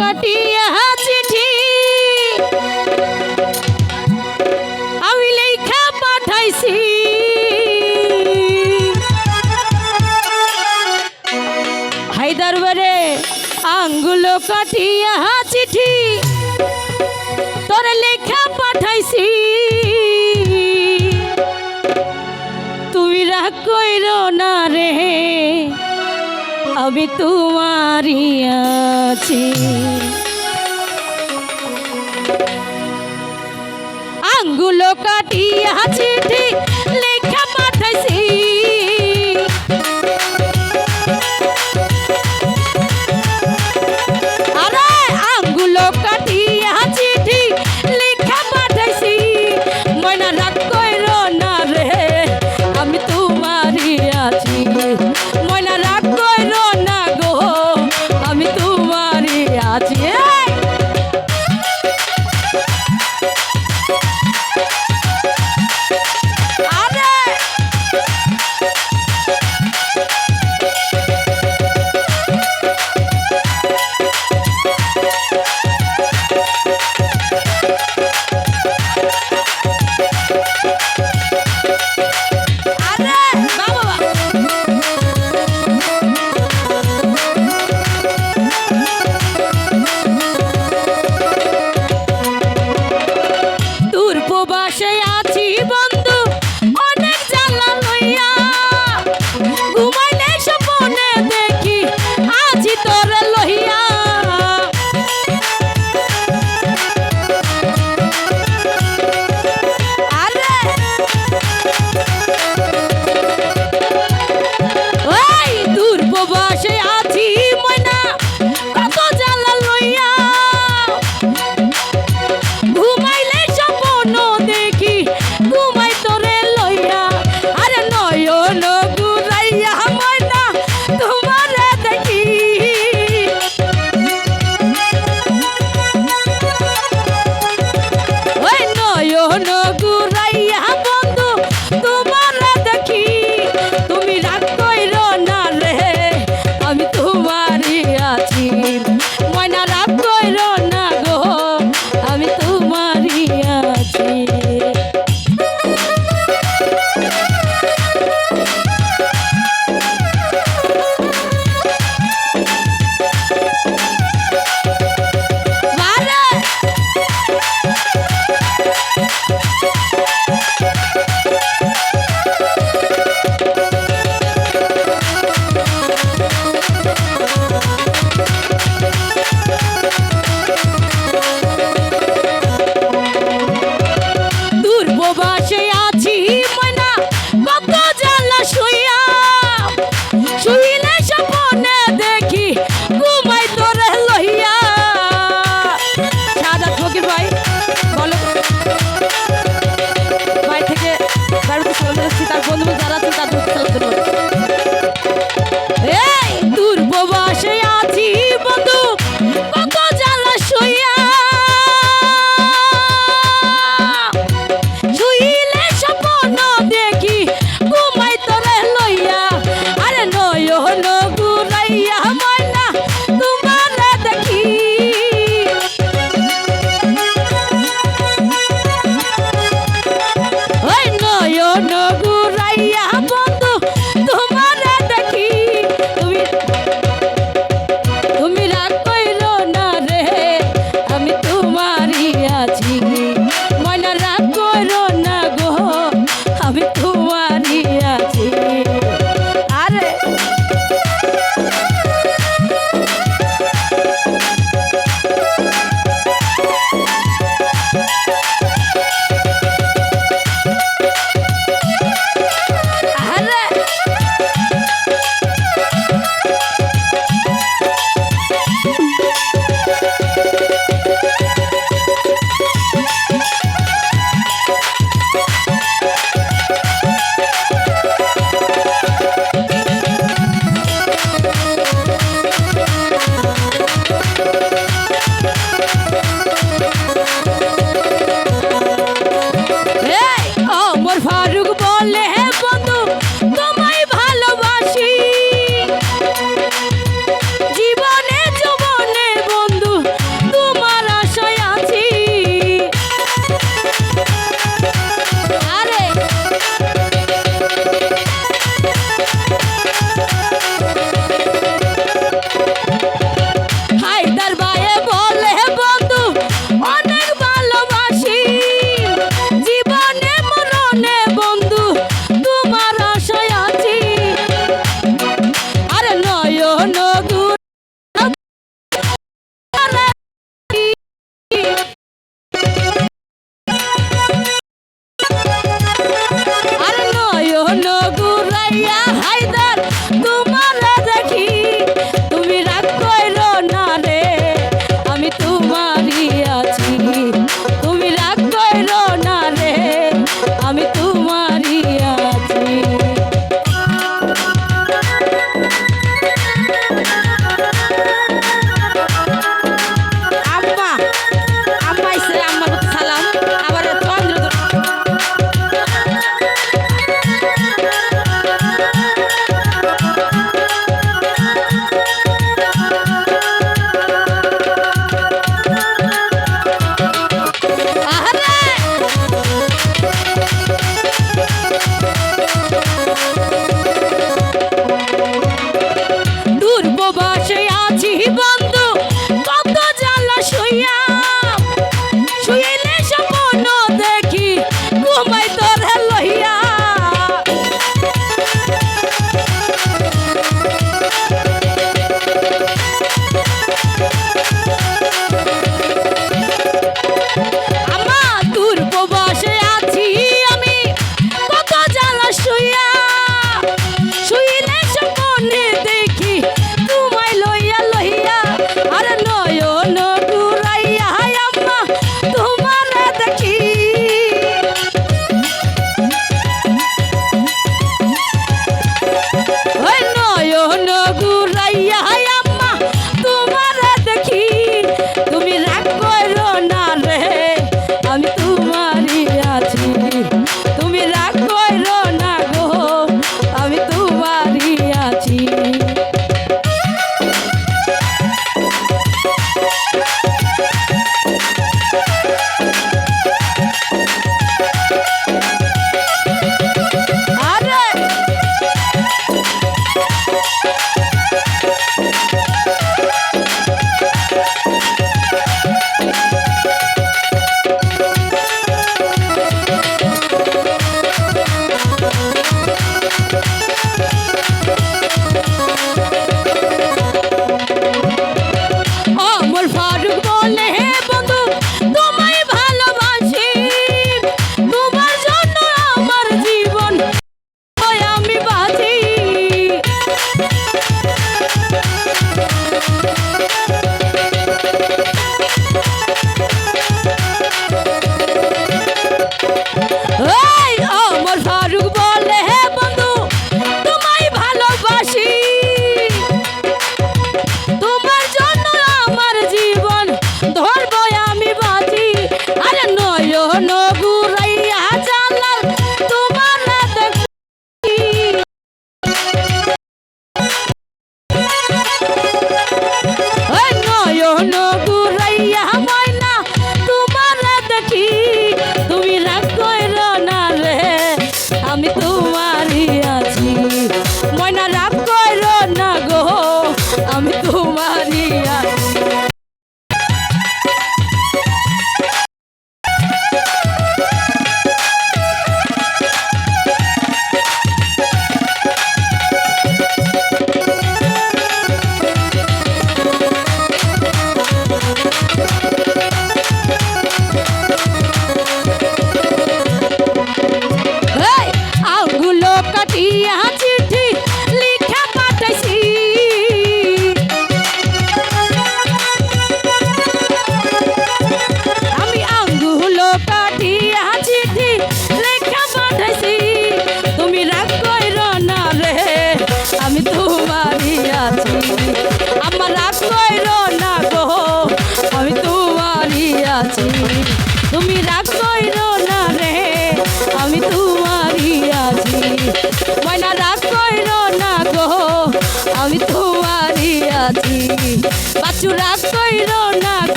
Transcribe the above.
কাটিয়া চিঠি। আমি লেখা পাঠাইছি। হায়দারবারে আঙ্গুলো কাটিয়া চিঠি তোর লেখা পাঠাইছি। তুমি রাগ কইর আমি তোমারই আছি। আঙ্গুলো কাটিয়া চিঠি